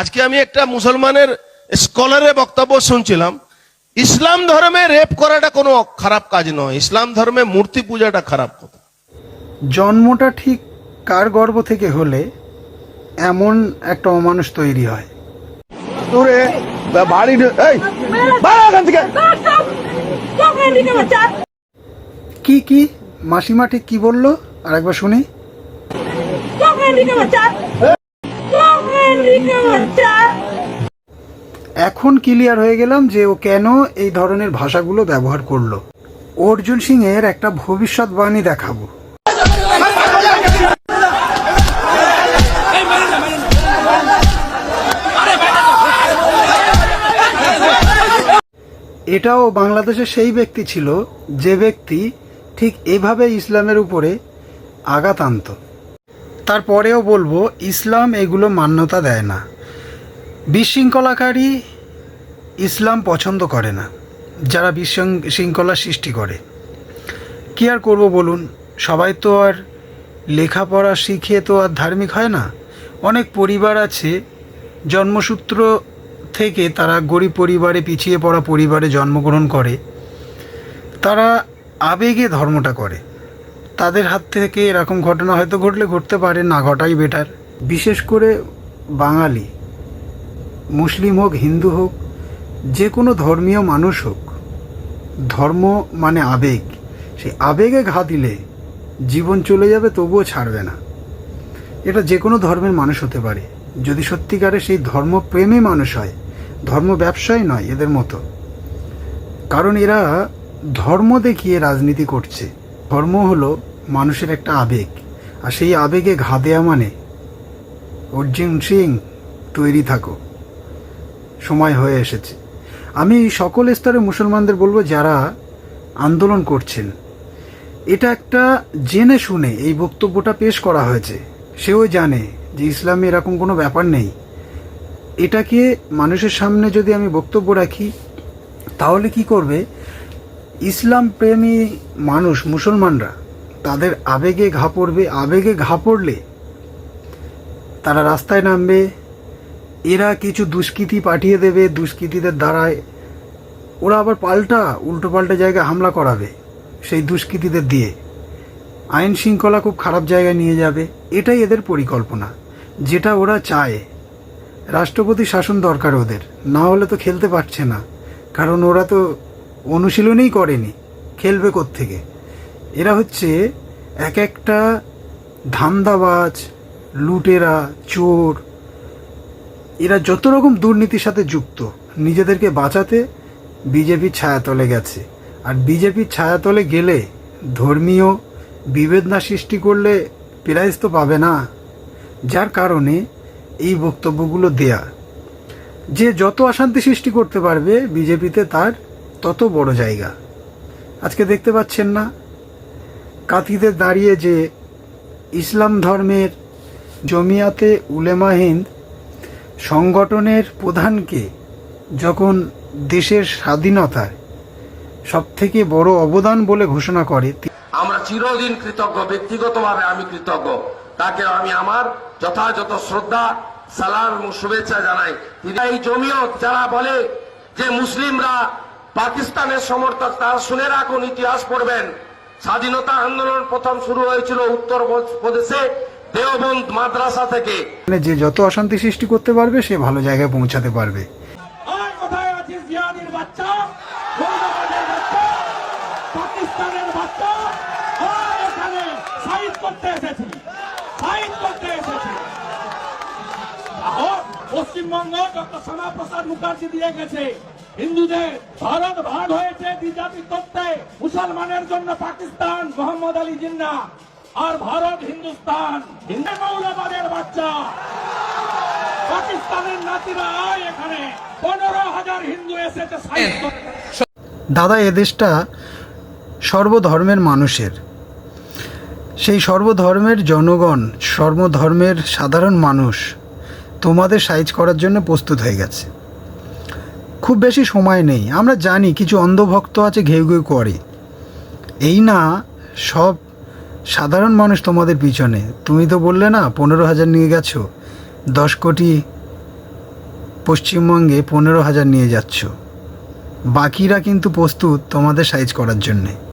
আজকে আমি একটা মুসলমানের স্কলারের বক্তব্য শুনছিলাম। ইসলাম ধর্মে রেপ করাটা কোনো খারাপ কাজ নয়। ইসলাম ধর্মে মূর্তি পূজাটা খারাপ কথা। জন্মটা ঠিক কার গর্ব থেকে হলে এমন একটা অমানুষ তৈরি হয়? দূরে বাড়ি এই কি কি? মাসিমা ঠিক কি বলল? আর একবার শুনি এখন ক্লিয়ার হয়ে গেলাম যে ও কেন এই ধরনের ভাষাগুলো ব্যবহার করল। অর্জুন সিং এর একটা ভবিষ্যৎবাণী দেখাবো। এটাও বাংলাদেশের সেই ব্যক্তি ছিল যে ব্যক্তি ঠিক এভাবে ইসলামের উপরে আঘাত আনত। তারপরেও বলব, ইসলাম এগুলো মান্যতা দেয় না। বিশৃঙ্খলাকারী ইসলাম পছন্দ করে না, যারা বিশৃঙ্খলা সৃষ্টি করে। কি আর করব বলুন, সবাই তো আর লেখাপড়া শিখে তো আর ধার্মিক হয় না। অনেক পরিবার আছে, জন্মসূত্র থেকে তারা গরিব পরিবারে পিছিয়ে পড়া পরিবারে জন্মগ্রহণ করে। তারা আবেগে ধর্মটা করে। তাদের হাত থেকে এরকম ঘটনা হয়তো ঘটলে ঘটতে পারে, না ঘটাই বেটার বিশেষ করে বাঙালি, মুসলিম হোক, হিন্দু হোক, যে কোনো ধর্মীয় মানুষ হোক, ধর্ম মানে আবেগ। সেই আবেগে ঘা দিলে জীবন চলে যাবে, তবুও ছাড়বে না। এটা যে কোনো ধর্মের মানুষ হতে পারে। যদি সত্যিকারে সেই ধর্মপ্রেমী মানুষ হয়, ধর্ম ব্যবসায় নয় এদের মতো, কারণ এরা ধর্ম দেখিয়ে রাজনীতি করছে। ধর্ম হলো মানুষের একটা আবেগ, আর সেই আবেগে ঘা দেয়া মানে অর্জুন সিং তৈরি থাকো। সময় হয়ে এসেছে। আমি সকল স্তরে মুসলমানদের বলব যারা আন্দোলন করছেন, এটা একটা জেনে শুনে এই বক্তব্যটা পেশ করা হয়েছে। সেও জানে যে ইসলামে এরকম কোনো ব্যাপার নেই। এটাকে মানুষের সামনে যদি আমি বক্তব্য রাখি, তাহলে কি করবে? ইসলাম প্রেমী মানুষ, মুসলমানরা, তাদের আবেগে ঘা পড়বে, আবেগে ঘা পড়লে তারা রাস্তায় নামবে, এরা কিছু দুষ্কৃতি পাঠিয়ে দেবে দুষ্কৃতীদের দ্বারায়। ওরা আবার পাল্টা উল্টো পাল্টা জায়গায় হামলা করাবে সেই দুষ্কৃতীদের দিয়ে। আইন শৃঙ্খলা খুব খারাপ জায়গায় নিয়ে যাবে। এটাই এদের পরিকল্পনা, যেটা ওরা চায়। রাষ্ট্রপতি শাসন দরকার ওদের, না হলে তো খেলতে পারছে না। কারণ ওরা তো অনুশীলনই করেনি, খেলবে থেকে এরা হচ্ছে এক একটা ধান্দাবাজ, লুটেরা, চোর। এরা যত রকম দুর্নীতির সাথে যুক্ত, নিজেদেরকে বাঁচাতে বিজেপির ছায়াতলে গেছে। আর বিজেপির ছায়াতলে গেলে ধর্মীয় বিভেদ না সৃষ্টি করলে প্রাইজ তো পাবে না। যার কারণে এই বক্তব্যগুলো দেয়া। যে যত অশান্তি সৃষ্টি করতে পারবে বিজেপিতে তার তত বড় জায়গা। আজকে দেখতে পাচ্ছেন না কাতিতে দাঁড়িয়ে যে ইসলাম ধর্মের জমিয়াতে উলেমা হিন্দ সংগঠনের প্রধানকে যখন দেশের স্বাধীনতায় সবথেকে বড় অবদান বলে ঘোষণা করে আমরা চিরদিন কৃতজ্ঞ, ব্যক্তিগতভাবে আমি কৃতজ্ঞ। তাকে আমি আমার যথাযথ শ্রদ্ধা, সালাম এবং শুভেচ্ছা জানাই। এই জমিয়ত যারা বলে যে মুসলিমরা পাকিস্তানের সমর্থক তারা শুনে রাখুন ইতিহাস পড়বেন। স্বাধীনতা আন্দোলন প্রথম শুরু হয়েছিল উত্তর প্রদেশে দেওবন্দ মাদ্রাসা থেকে। মানে যে যত অশান্তি সৃষ্টি করতে পারবে সে ভালো জায়গায় পৌঁছাতে পারবে। আর কোথায় আছিস জিয়াদির বাচ্চা পাকিস্তানের বাচ্চা। আর এখানে সাইড করতে এসেছি সাইড করতে এসেছি। পশ্চিমবঙ্গ ডক্টর শ্যামাপ্রসাদ মুখার্জি দিয়ে গেছে। হিন্দুদের ভারত ভাগ হয়েছে দ্বিজাতি তত্ত্বে মুসলমানের জন্য পাকিস্তান মোহাম্মদ আলী জিন্না আর ভারত হিন্দুস্তান। হিন্দু মৌলবাদের বাচ্চা। পাকিস্তানের নাতিরা আয় এখানে। পনেরো হাজার হিন্দু এসেছে দাদা এদেশটা সর্বধর্মের মানুষের। সেই সর্বধর্মের জনগণ, সর্বধর্মের সাধারণ মানুষ তোমাদের সাইজ করার জন্য প্রস্তুত হয়ে গেছে। খুব বেশি সময় নেই। আমরা জানি কিছু অন্ধভক্ত আছে ঘেউ ঘেউ করে। এই না, সব সাধারণ মানুষ তোমাদের পিছনে। তুমি তো বললে না, পনেরো হাজার নিয়ে গেছো। দশ কোটি পশ্চিমবঙ্গে পনেরো হাজার নিয়ে যাচ্ছ। বাকিরা কিন্তু প্রস্তুত তোমাদের সাইজ করার জন্যে।